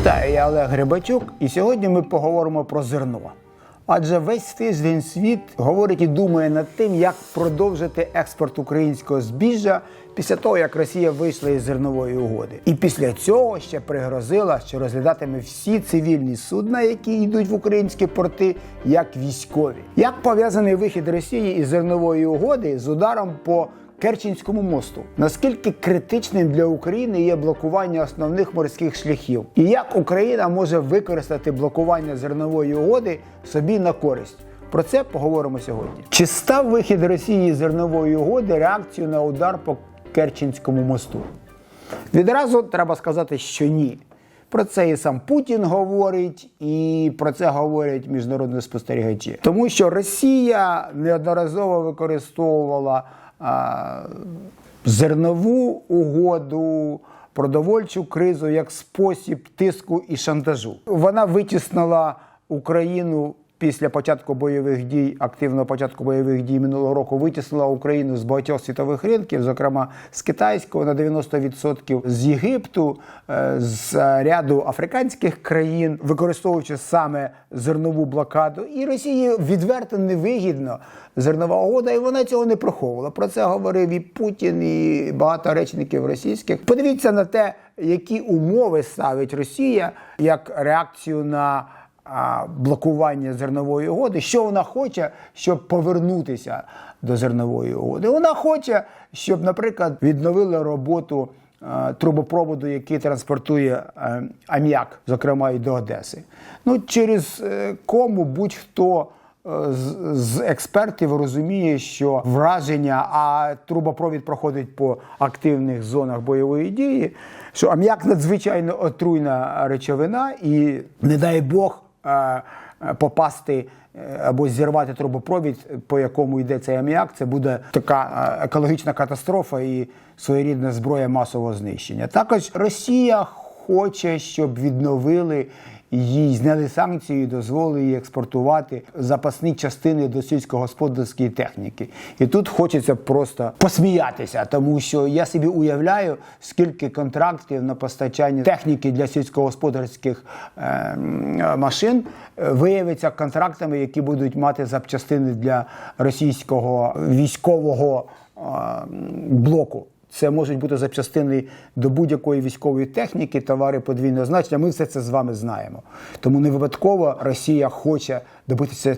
Вітаю, я Олег Грибачук, і сьогодні ми поговоримо про зерно. Адже весь тиждень світ говорить і думає над тим, як продовжити експорт українського збіжжя після того, як Росія вийшла із зернової угоди. І після цього ще пригрозила, що розглядатиме всі цивільні судна, які йдуть в українські порти, як військові. Як пов'язаний вихід Росії із зернової угоди з ударом по Керченському мосту. Наскільки критичним для України є блокування основних морських шляхів, і як Україна може використати блокування зернової угоди собі на користь? Про це поговоримо сьогодні. Чи став вихід Росії з зернової угоди реакцією на удар по Керченському мосту? Відразу треба сказати, що ні. Про це і сам Путін говорить, і про це говорять міжнародні спостерігачі. Тому що Росія неодноразово використовувала зернову угоду, продовольчу кризу як спосіб тиску і шантажу. Вона витіснила Україну. Після початку бойових дій, активного початку бойових дій минулого року, витіснила Україну з багатьох світових ринків, зокрема з китайського на 90%, з Єгипту, е, з ряду африканських країн, використовуючи саме зернову блокаду. І Росії відверто невигідно зернова угода, і вона цього не приховувала. Про це говорив і Путін, і багато речників російських. Подивіться на те, які умови ставить Росія як реакцію на блокування зернової угоди, що вона хоче, щоб повернутися до зернової угоди. Вона хоче, щоб, наприклад, відновили роботу е, трубопроводу, який транспортує е, аміак, зокрема і до Одеси. Ну, через е, кому будь-хто. З, експертів розуміє, що враження, а трубопровід проходить по активних зонах бойової дії, що аміак надзвичайно отруйна речовина, і не дай Бог попасти е, або зірвати трубопровід, по якому йде цей аміак, це буде така е, екологічна катастрофа і своєрідна зброя масового знищення. Також Росія хоче, щоб відновили їй зняли санкції, дозволили їй експортувати запасні частини до сільськогосподарської техніки. І тут хочеться просто посміятися, тому що я собі уявляю, скільки контрактів на постачання техніки для сільськогосподарських е, машин виявиться контрактами, які будуть мати запчастини для російського військового е, блоку. Це можуть бути запчастини до будь-якої військової техніки, товари подвійного значення. Ми все це з вами знаємо. Тому не випадково Росія хоче добитися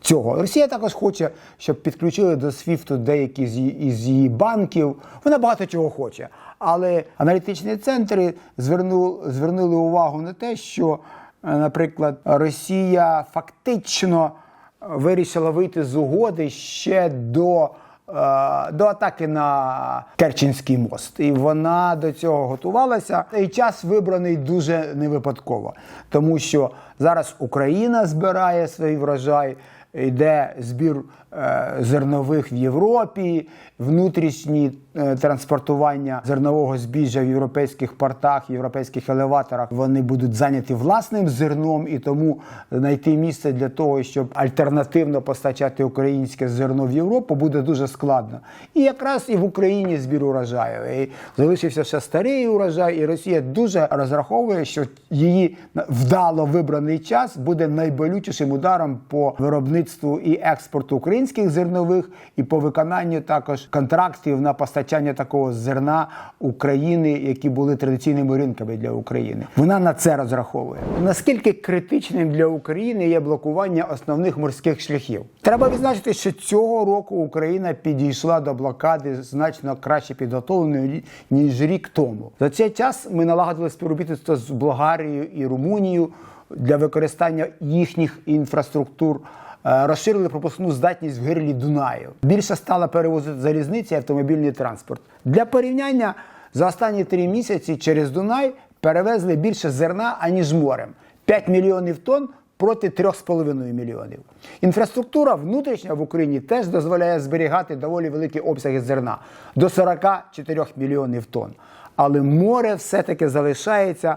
цього. Росія також хоче, щоб підключили до СВІФТу деякі з її, банків. Вона багато чого хоче. Але аналітичні центри звернули, звернули увагу на те, що, е, наприклад, Росія фактично вирішила вийти з угоди ще до. Е, До атаки на Керченський мост, і вона до цього готувалася. І час вибраний дуже не випадково, тому що зараз Україна збирає свій врожай, йде збір е, зернових в Європі, внутрішні е, транспортування зернового збіжжя в європейських портах, європейських елеваторах. Вони будуть зайняті власним зерном, і тому знайти місце для того, щоб альтернативно постачати українське зерно в Європу, буде дуже складно. І якраз і в Україні збір урожаю. І залишився ще старий урожай, і Росія дуже розраховує, що її вдало вибраний час буде найболючішим ударом по виробництву і експорту українських зернових, і по виконанню також контрактів на постачання такого зерна України, які були традиційними ринками для України. Вона на це розраховує. Наскільки критичним для України є блокування основних морських шляхів? Треба відзначити, що цього року Україна підійшла до блокади значно краще підготовленою ніж рік тому. За цей час ми налагодили співробітництво з Болгарією і Румунією для використання їхніх інфраструктур. Е, Розширили пропускну здатність в гирлі Дунаю. Більше стала перевозити залізниці і автомобільний транспорт. Для порівняння за останні три місяці через Дунай перевезли більше зерна аніж морем 5 мільйонів тонн проти 3,5 мільйонів. Інфраструктура внутрішня в Україні теж дозволяє зберігати доволі великі обсяги зерна до 44 мільйонів тонн. Але море все-таки залишається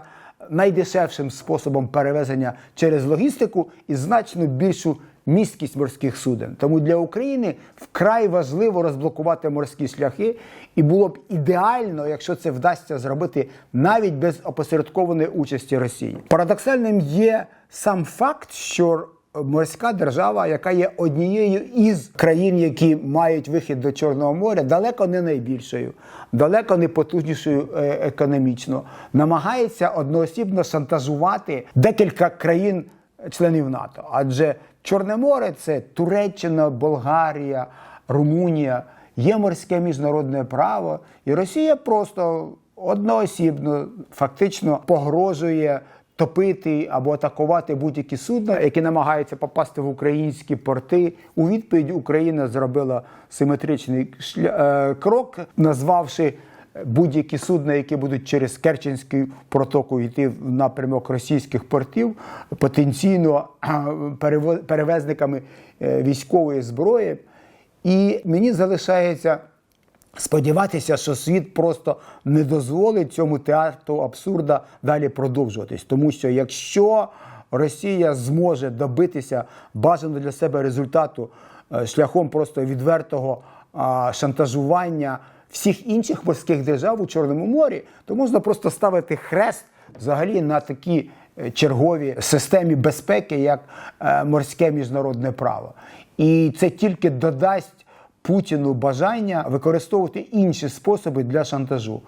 найдешевшим способом перевезення через логістику і значно більшу місткість морських суден. Тому для України вкрай важливо розблокувати морські шляхи, і було б ідеально, якщо це вдасться зробити навіть без опосередкованої участі Росії. Парадоксальним є сам факт, що морська держава, яка є однією із країн, які мають вихід до Чорного моря, далеко не найбільшою, далеко не потужнішою е, економічно, намагається одноосібно шантажувати декілька країн членів НАТО. Адже Чорне море це Туреччина, Болгарія, Румунія, є морське міжнародне право, і Росія просто одноосібно фактично погрожує топити або атакувати будь-які судна, які намагаються попасти в українські порти. У відповідь Україна зробила симетричний е, крок, назвавши будь-які судна, які будуть через Керченську протоку йти в напрямок російських портів, потенційно перевезниками е, військової зброї. І мені залишається сподіватися, що світ просто не дозволить цьому театру абсурда далі продовжуватись. Тому що якщо Росія зможе добитися бажаного для себе результату е, шляхом просто відвертого шантажування всіх інших морських держав у Чорному морі, то можна просто ставити хрест взагалі на такі е, чергові системі безпеки, як е, морське міжнародне право. І це тільки додасть Путіну бажання використовувати інші способи для шантажу.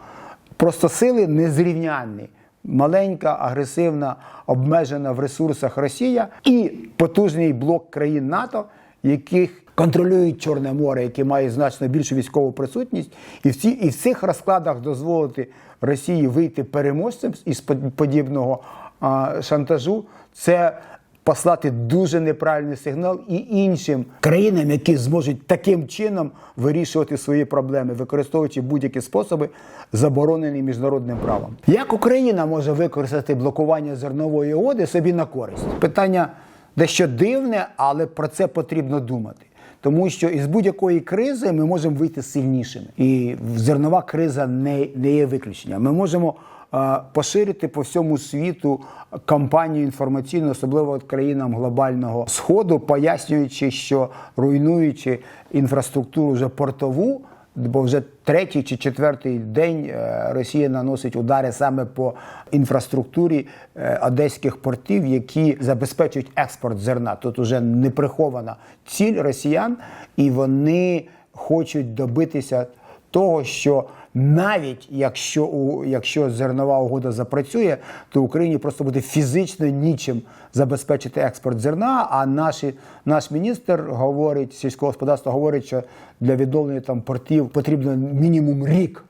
Просто сили незрівнянні. Маленька, агресивна, обмежена в ресурсах Росія і потужний блок країн НАТО, яких контролюють Чорне море, які мають значно більшу військову присутність, і в, ці, і в цих розкладах дозволити Росії вийти переможцем із под- подібного а, шантажу. Це послати дуже неправильний сигнал і іншим країнам, які зможуть таким чином вирішувати свої проблеми, використовуючи будь-які способи, заборонені міжнародним правом. Як Україна може використати блокування зернової угоди собі на користь? Питання дещо дивне, але про це потрібно думати. Тому що із будь-якої кризи ми можемо вийти сильнішими. І зернова криза не, не є виключенням. Ми можемо е, поширити по всьому світу кампанію інформаційну, особливо от країнам глобального сходу, пояснюючи, що руйнуючи інфраструктуру вже портову. Бо вже третій чи четвертий день е, Росія наносить удари саме по інфраструктурі е, одеських портів, які забезпечують експорт зерна. Тут уже не прихована ціль росіян, і вони хочуть добитися того, що навіть якщо у якщо зернова угода запрацює, то Україні просто буде фізично нічим забезпечити експорт зерна. А наші, наш міністр говорить, сільського господарства говорить, що для відновлення там портів потрібно мінімум рік.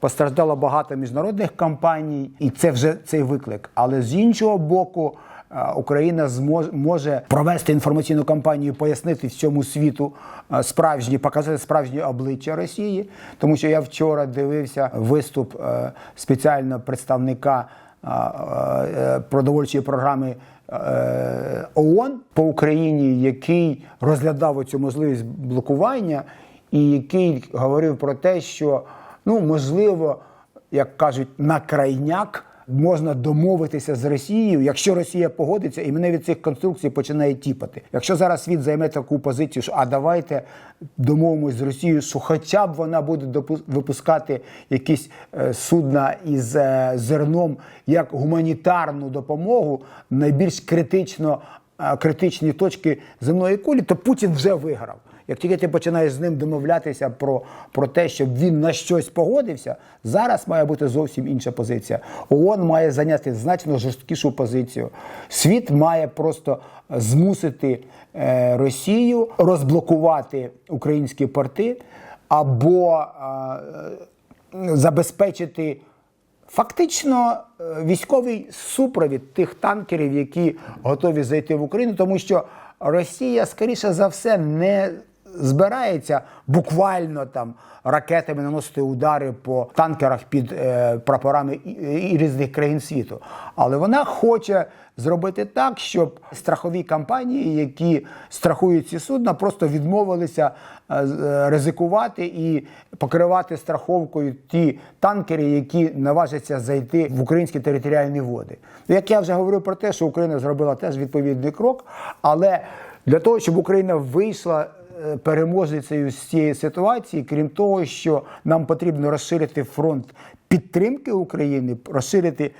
Постраждало багато міжнародних компаній, і це вже цей виклик. Але з іншого боку, е, Україна зможе може провести інформаційну кампанію, пояснити всьому світу е, справжні, показати справжнє обличчя Росії. Тому що я вчора дивився виступ е, спеціального представника продовольчої програми. ООН по Україні, який розглядав цю можливість блокування, і який говорив про те, що ну можливо, як кажуть, на крайняк можна домовитися з Росією, якщо Росія погодиться, і мене від цих конструкцій починає тіпати. Якщо зараз світ займе таку позицію, що а давайте домовимось з Росією, що хоча б вона буде випускати якісь е, судна із е, зерном як гуманітарну допомогу, найбільш критично е, критичні точки земної кулі, то Путін вже виграв. Як тільки ти починаєш з ним домовлятися про, про те, щоб він на щось погодився, зараз має бути зовсім інша позиція. ООН має зайняти значно жорсткішу позицію. Світ має просто змусити е, Росію розблокувати українські порти або е, забезпечити. Фактично е, військовий супровід тих танкерів, які готові зайти в Україну, тому що Росія, скоріше за все, не збирається буквально там ракетами наносити удари по танкерах під е, прапорами і, і різних країн світу. Але вона хоче зробити так, щоб страхові компанії, які страхують ці судна, просто відмовилися е, е, ризикувати і покривати страховкою ті танкери, які наважаться зайти в українські територіальні води. Як я вже говорив про те, що Україна зробила теж відповідний крок, але Для того, щоб Україна вийшла переможницею з цієї ситуації, крім того, що нам потрібно розширити фронт підтримки України, розширити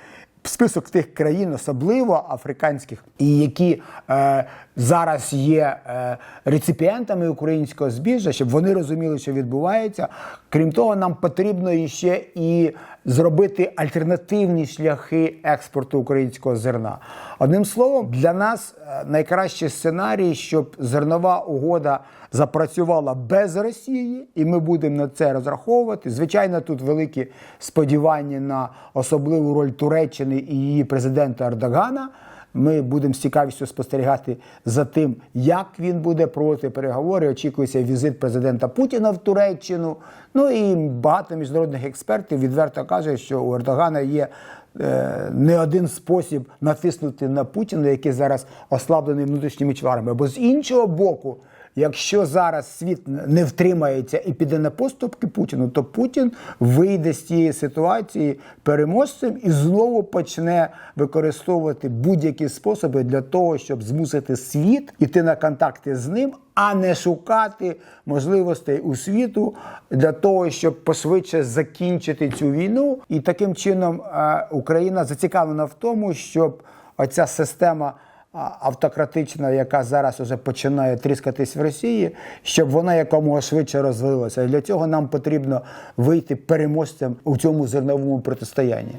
список тих країн, особливо африканських, і які е, зараз є е, реципієнтами українського збіжжя, щоб вони розуміли, що відбувається. Крім того, нам потрібно іще і зробити альтернативні шляхи експорту українського зерна. Одним словом, для нас е, найкращий сценарій, щоб зернова угода запрацювала без Росії, і ми будемо на це розраховувати. Звичайно, тут великі сподівання на особливу роль Туреччини і її президента Ердогана. Ми будемо з цікавістю спостерігати за тим, як він буде проводити переговори. Очікується візит президента Путіна в Туреччину. Ну і багато міжнародних експертів відверто кажуть, що у Ердогана є е, не один спосіб натиснути на Путіна, який зараз ослаблений внутрішніми чварами. Бо з іншого боку. Якщо зараз світ не втримається і піде на поступки Путіну, то Путін вийде з цієї ситуації переможцем і знову почне використовувати будь-які способи для того, щоб змусити світ іти на контакти з ним, а не шукати можливостей у світу для того, щоб пошвидше закінчити цю війну. І таким чином е, Україна зацікавлена в тому, щоб оця система автократична, яка зараз уже починає тріскатись в Росії, щоб вона якомога швидше розвилася. І для цього нам потрібно вийти переможцем у цьому зерновому протистоянні.